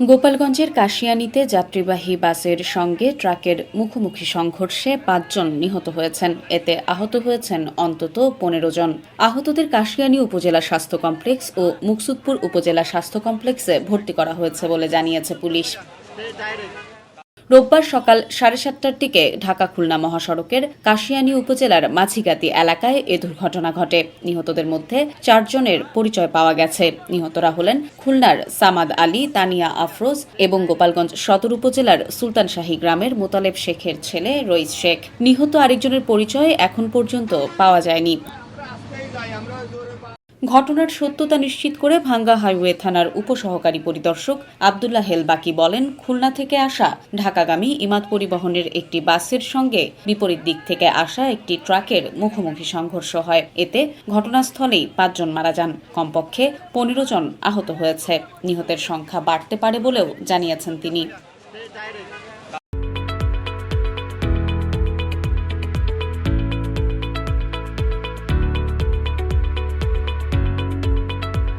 গোপালগঞ্জের কাশিয়ানিতে যাত্রীবাহী বাসের সঙ্গে ট্রাকের মুখোমুখি সংঘর্ষে পাঁচজন নিহত হয়েছেন। এতে আহত হয়েছেন অন্তত পনেরো জন। আহতদের কাশিয়ানি উপজেলা স্বাস্থ্য কমপ্লেক্স ও মুকসুদপুর উপজেলা স্বাস্থ্য কমপ্লেক্সে ভর্তি করা হয়েছে বলে জানিয়েছে পুলিশ। রোববার সকাল সাড়ে সাতটার দিকে ঢাকা খুলনা মহাসড়কের কাশিয়ানী উপজেলার মাঝিগাতি এলাকায় এ দুর্ঘটনা ঘটে। নিহতদের মধ্যে চারজনের পরিচয় পাওয়া গেছে। নিহতরা হলেন খুলনার সামাদ আলী, তানিয়া আফরোজ এবং গোপালগঞ্জ সদর উপজেলার সুলতানশাহী গ্রামের মোতালেব শেখের ছেলে রইস শেখ। নিহত আরেকজনের পরিচয় এখন পর্যন্ত পাওয়া যায়নি। ঘটনার সত্যতা নিশ্চিত করে ভাঙ্গা হাইওয়ে থানার উপসহকারী পরিদর্শক আবদুল্লাহ হেলবাকি বলেন, খুলনা থেকে আসা ঢাকাগামী ইমাদ পরিবহনের একটি বাসের সঙ্গে বিপরীত দিক থেকে আসা একটি ট্রাকের মুখোমুখি সংঘর্ষ হয়। এতে ঘটনাস্থলেই পাঁচজন মারা যান। কমপক্ষে পনেরো জন আহত হয়েছে। নিহতের সংখ্যা বাড়তে পারে বলেও জানিয়েছেন তিনি।